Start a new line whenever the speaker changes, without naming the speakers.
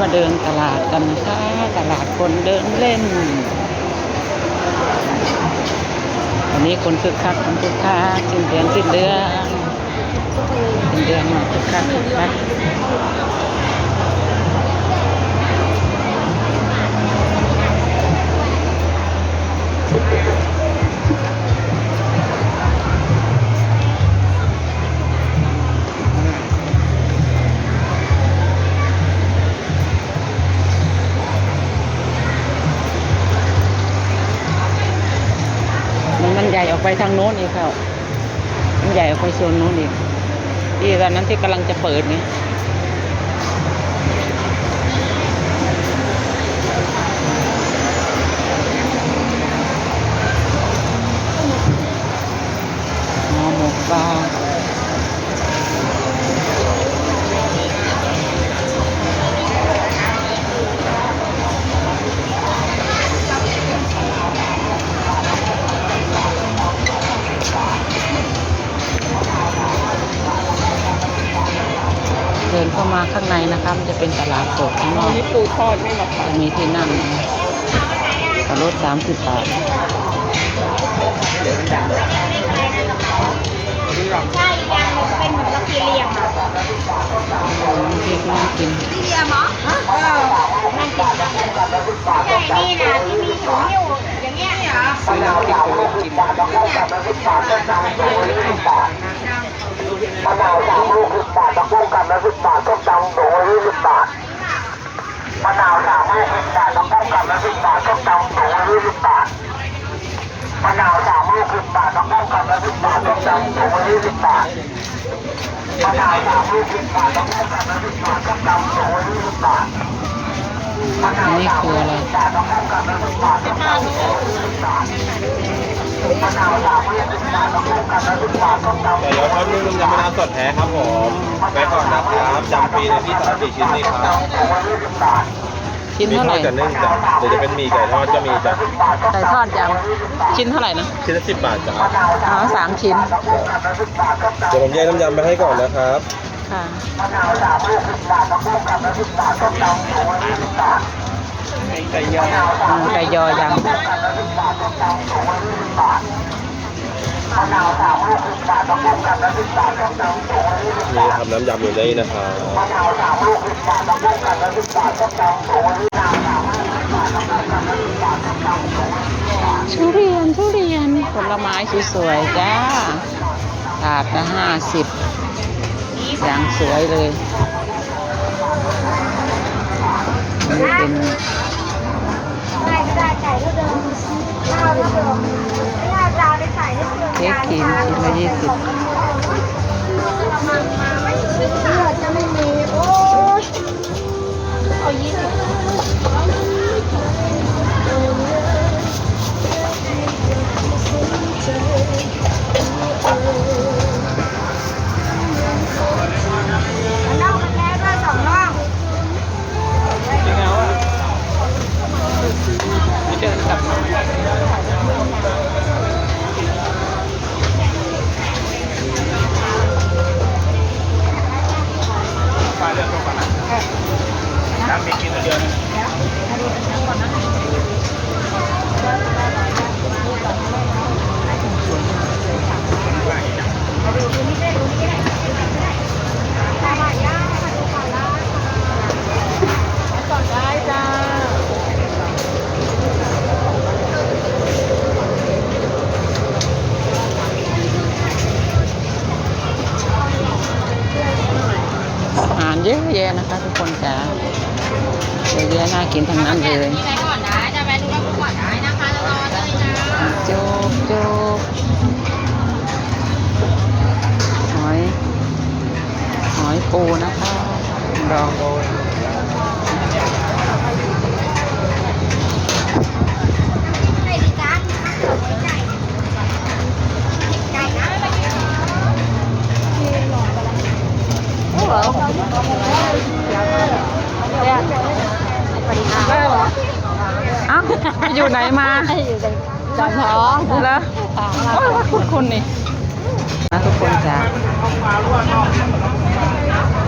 มาเดินตลาดกันค่ะตลาดคนเดินเล่น วันนี้คนคึกคักคนคึกคักสิ้นเดือนสิ้นเดือนสิ้นเดือนมาคึกคักคึกคัก ออกไปทางโน้นอีกครับมันใหญ่ออกไปโซนโน้นอีกที่ตอนนั้นที่กำลังจะเปิดไงห่อหมกปลา เดินเข้ามาข้างในนะครับมันจะเป็นตลาดสดข้างนอก
นี่ปูทอดไม่หรอกค่ะ
จะมีที่นั่งต่อรถสามสิบบาท
ใช่ยังเป็นเหมือนกับสี่เหลี่ยมอะ
พริกน่ากิน
สี่เหลี่ยมเหรอเออนั่นกินไม่ใช่นี่นะที่มีถุงอยู่อย่างเงี้ยเหรอ
ซื้อน้ำพริกไปลวกกิน
สิบบาทต้มยำโดยี่สิบบาทมะนาวสามลูกสิบบาทตะกุ้งกับละสิบบาทต้มยำโดยี่สิบบาทมะนาวสามลูกสิบบาทตะกุ้งกับละสิบบาทต้มยำโดยี่สิบบาทมะนาวสามลูกสิบบาทตะกุ้งกับละสิบบาทต้มยำโดยี่สิบบาทนานว
นี้คืออะไร
บาทตะกุ้งกับละสิบบาทต้มยำโดยี่สิบบาทมะนาวสามลูกสิบบาทตะกุ้งกับละสิบบาทต้มยำ
ไก่ยอทอดนึ่งน้ำยำมะนาวสดแท้ครับผมไปก่อนนะครับจำฟรีในที่สามสี่ชิ้นนี้ครับ
ชิ้น
มี
เท่า
ท
ไห
อ
ร่
ดกับนึ่งจ้ะเดี๋ยวจะเป็นหมี่ไก่ทอดก็มีจ้ะ
ไก่ทอดยำชิ้นเท่าไหร่นะ
ชิ้นละสิบบาทจ้ะ
เอาสามชิ้น
เดี๋ยวผมแยกน้ำยำไปให้ก่อนนะครับ
ค่ะ
ไก่ยอ
อืมไก่ยอย
นี่ทำน้ำยำอยู่นี่นะครับ
ทุเรียนทุเรียนผลไม้สวยๆจ้าถาดละห้าสิบอย่างสวยเลย นี่เป็น
ได้ไก่ก็เดิมข้าวเท่าเดิมไม่น่าจะเอาได้ใส่ได้เปลือก
เค้กครีมชิ้นละยี่สิบ
Thank you. เยอะ
แยะนะคะทุกคนจ้าเยอะแยะน่ากินทั้งนั้นเลย
นี่ไปก่อนได้จะไปดูแล้วก่อนได้นะคะรอเลยนะ
โจ๊กโจ๊กหอย หอยปูนะคะรอง
ไก่ดีจ้าไก่ไก่นะไปกิน
โอ้โห
ได้เหรอ
เอ้าอยู่ไหนมา
อยู่ในจอนท้อง
เหรอโอ้ยว่าคุณคุณนี่นะทุกคนจ้า